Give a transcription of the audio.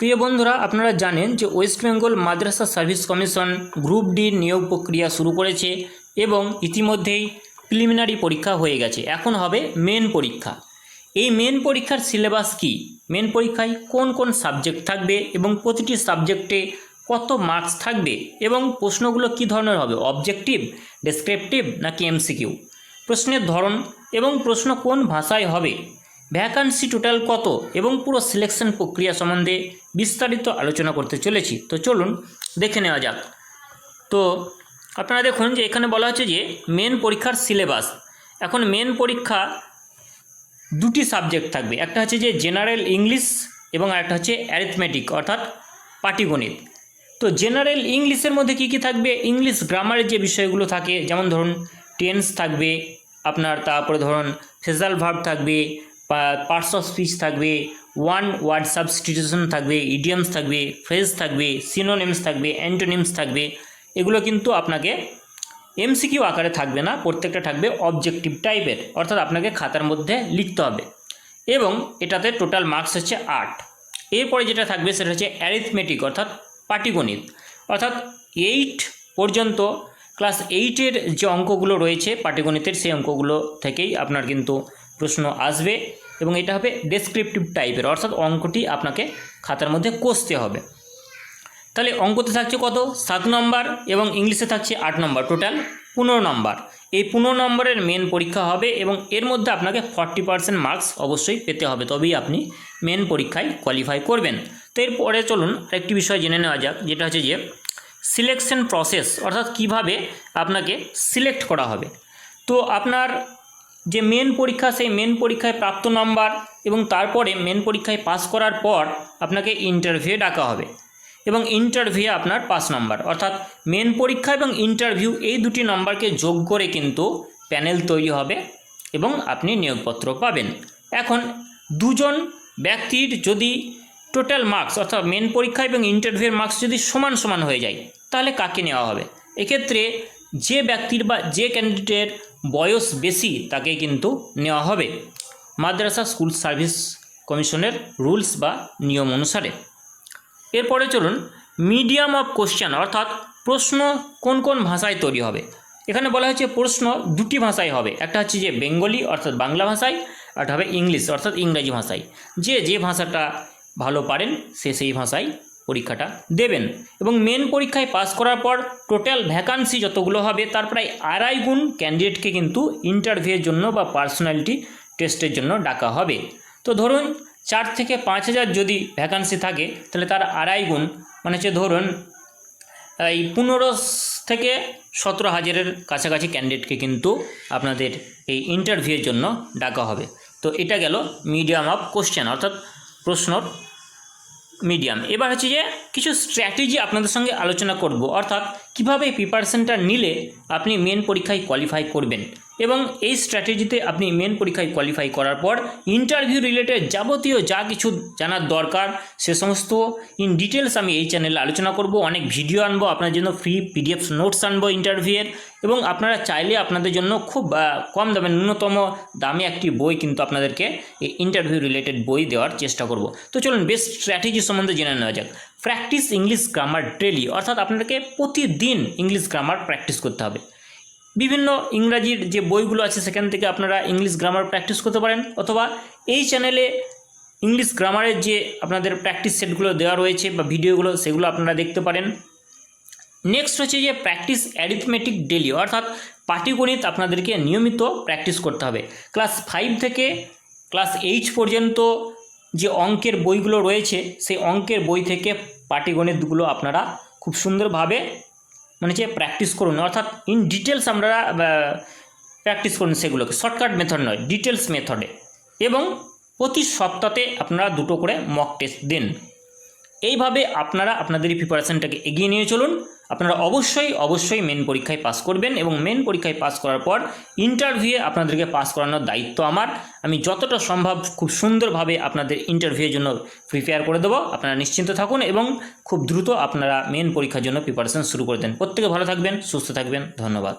প্রিয় বন্ধুরা, আপনারা জানেন যে West Bengal Madrasa service commission group D নিয়োগ প্রক্রিয়া শুরু করেছে এবং ইতিমধ্যেই প্রিলিমিনারি পরীক্ষা হয়ে গেছে। এখন হবে মেন পরীক্ষা। এই মেন পরীক্ষার সিলেবাস কি? মেন পরীক্ষায় কোন কোন সাবজেক্ট থাকবে এবং প্রতিটি সাবজেক্টে কত মার্কস থাকবে এবং প্রশ্নগুলো কী ধরনের হবে? অবজেক্টিভ, ডেসক্রিপটিভ নাকি এমসিকিউ? প্রশ্নের ধরন এবং প্রশ্ন কোন ভাষায় হবে? ভ্যাকান্সি টোটাল কত এবং পুরো সিলেকশন প্রক্রিয়া সম্বন্ধে বিস্তারিত আলোচনা করতে চলেছি। তো চলুন দেখে নেওয়া যাক। তো আপনারা দেখুন যে এখানে বলা হচ্ছে যে মেন পরীক্ষার সিলেবাস এখন মেন পরীক্ষা দুটি সাবজেক্ট থাকবে। একটা হচ্ছে যে জেনারেল ইংলিশ এবং আরেকটা হচ্ছে অ্যারিথমেটিক অর্থাৎ পাটিগণিত। তো জেনারেল ইংলিশের মধ্যে কী কী থাকবে? ইংলিশ গ্রামারের যে বিষয়গুলো থাকে, যেমন ধরুন টেন্স থাকবে, আপনার তারপরে ধরুন ফেজাল ভার্ব থাকবে পার্টস অফ স্পিচ থাকবে ওয়ান ওয়ার্ড সাবস্টিটিউশন থাকবে ইডিয়ামস থাকবে ফ্রেজ থাকবে সিনোনিমস থাকবে অ্যান্টোনিমস থাকবে, এগুলো কিন্তু আপনাকে এমসিকিউ আকারে থাকবে না, প্রত্যেকটা থাকবে অবজেক্টিভ টাইপের অর্থাৎ আপনাকে খাতার মধ্যে লিখতে হবে। এবং এটাতে টোটাল মার্কস হচ্ছে আট। এরপরে যেটা থাকবে সেটা হচ্ছে অ্যারিথমেটিক অর্থাৎ পাটিগণিত। অর্থাৎ এইট পর্যন্ত ক্লাস এইটের যে অঙ্কগুলো রয়েছে, পাটিগণিতের সেই অঙ্কগুলো থেকেই আপনার কিন্তু প্রশ্ন আসবে এবং এটা হবে ডেসক্রিপটিভ টাইপের অর্থাৎ অঙ্কটি আপনাকে খাতার মধ্যে কষতে হবে। তাহলে অঙ্কতে থাকছে কত? সাত নম্বর এবং ইংলিশে থাকছে আট নম্বর টোটাল পনেরো নম্বর। এই পনেরো নম্বরের মেন পরীক্ষা হবে এবং এর মধ্যে আপনাকে ফর্টি পার্সেন্ট মার্কস অবশ্যই পেতে হবে, তবেই আপনি মেন পরীক্ষায় কোয়ালিফাই করবেন। তো এরপরে চলুন আরেকটি বিষয় জেনে নেওয়া যাক, যেটা হচ্ছে যে সিলেকশন প্রসেস অর্থাৎ কীভাবে আপনাকে সিলেক্ট করা হবে। তো আপনার যে মেন পরীক্ষা, সেই মেন পরীক্ষায় প্রাপ্ত নাম্বার এবং তারপরে মেন পরীক্ষায় পাস করার পর আপনাকে ইন্টারভিউ ডাকা হবে এবং ইন্টারভিউ আপনার পাস নাম্বার অর্থাৎ মেন পরীক্ষা এবং ইন্টারভিউ এই দুটি নাম্বারকে যোগ করে কিন্তু প্যানেল তৈরি হবে এবং আপনি নিয়োগপত্র পাবেন। এখন দুজন ব্যক্তির যদি টোটাল মার্কস অর্থাৎ মেন পরীক্ষা এবং ইন্টারভিউয়ের মার্কস যদি সমান সমান হয়ে যায়, তাহলে কাকে নেওয়া হবে? এক্ষেত্রে যে ব্যক্তির বা যে ক্যান্ডিডেটের বয়স বেশি তাকে কিন্তু নেওয়া হবে। মাদ্রাসা স্কুল সার্ভিস কমিশনের রুলস বা নিয়ম অনুসারে। এরপরে চলুন, মিডিয়াম অফ কোশ্চেন অর্থাৎ প্রশ্ন কোন কোন ভাষায় তৈরি হবে। এখানে বলা হয়েছে প্রশ্ন দুটি ভাষায় হবে। একটা হচ্ছে যে বেঙ্গলি অর্থাৎ বাংলা ভাষায় আর হবে ইংলিশ অর্থাৎ ইংরাজি ভাষায়। যে যে ভাষাটা ভালো পারেন, সে সেই ভাষায় পরীক্ষাটা দেবেন। এবং মেন পরীক্ষায় পাস করার পর টোটাল ভ্যাকান্সি যতগুলো হবে, তার প্রায় আড়াই গুণ ক্যান্ডিডেটকে কিন্তু ইন্টারভিউয়ের জন্য বা পার্সোনালিটি টেস্টের জন্য ডাকা হবে। তো ধরুন, চার থেকে পাঁচ হাজার যদি ভ্যাকান্সি থাকে, তাহলে তার আড়াই গুণ মানে হচ্ছে ধরুন, এই পনেরো থেকে সতেরো হাজারের কাছাকাছি ক্যান্ডিডেটকে কিন্তু আপনাদের এই ইন্টারভিউয়ের জন্য ডাকা হবে। তো এটা গেল মিডিয়াম অফ কোশ্চেন অর্থাৎ প্রশ্নর মিডিয়াম এবার হচ্ছে যে কিছু স্ট্র্যাটেজি আপনাদের সঙ্গে আলোচনা করব। অর্থাৎ কীভাবে প্রিপারেশনটা নিলে আপনি মেন পরীক্ষায় কোয়ালিফাই করবেন? এবং এই স্ট্র্যাটেজিতে আপনি মেন পরীক্ষায় কোয়ালিফাই করার পর ইন্টারভিউ রিলেটেড যাবতীয় যা কিছু জানার দরকার, সে সমস্ত ইন ডিটেলস আমি এই চ্যানেলে আলোচনা করব। অনেক ভিডিও আনব, আপনার জন্য ফ্রি পিডিএফ নোটস আনব ইন্টারভিউয়ের এবং আপনারা চাইলে আপনাদের জন্য খুব কম দামে, ন্যূনতম দামে একটি বই কিন্তু আপনাদেরকে এই ইন্টারভিউ রিলেটেড বই দেওয়ার চেষ্টা করব। তো চলুন বেস্ট স্ট্র্যাটেজি সম্বন্ধে জেনে নেওয়া যাক। প্র্যাকটিস ইংলিশ গ্রামার ডেলি অর্থাৎ আপনাদেরকে প্রতিদিন ইংলিশ গ্রামার প্র্যাকটিস করতে হবে। বিভিন্ন ইংরাজির যে বইগুলো আছে, সেখান থেকে আপনারা ইংলিশ গ্রামার প্র্যাকটিস করতে পারেন, অথবা এই চ্যানেলে ইংলিশ গ্রামারের যে আপনাদের প্র্যাকটিস সেটগুলো দেওয়া রয়েছে বা ভিডিওগুলো সেগুলো আপনারা দেখতে পারেন। নেক্সট হচ্ছে যে প্র্যাকটিস অ্যারিথমেটিক ডেলি অর্থাৎ পাটিগণিত আপনাদেরকে নিয়মিত প্র্যাকটিস করতে হবে। ক্লাস ফাইভ থেকে ক্লাস এইট পর্যন্ত যে অঙ্কের বইগুলো রয়েছে, সেই অঙ্কের বই থেকে পাটিগণিতগুলো আপনারা খুব সুন্দরভাবে মানে যে প্র্যাকটিস করুন, অর্থাৎ ইন ডিটেলস আমরা প্র্যাকটিস করুন সেগুলোকে। শর্টকাট মেথড নয় ডিটেলস মেথডে এবং প্রতি সপ্তাহে আপনারা দুটো করে মক টেস্ট দিন। এইভাবে আপনারা আপনাদের এই প্রিপারেশনটাকে এগিয়ে নিয়ে চলুন। আপনারা অবশ্যই অবশ্যই মেন পরীক্ষায় পাস করবেন এবং মেন পরীক্ষায় পাস করার পর ইন্টারভিউয়ে আপনাদেরকে পাস করানোর দায়িত্ব আমার। আমি যতটা সম্ভব খুব সুন্দরভাবে আপনাদের ইন্টারভিউয়ের জন্য প্রিপেয়ার করে দেবো। আপনারা নিশ্চিন্ত থাকুন এবং খুব দ্রুত আপনারা মেন পরীক্ষার জন্য প্রিপারেশন শুরু করে দেন। প্রত্যেকে ভালো থাকবেন, সুস্থ থাকবেন। ধন্যবাদ।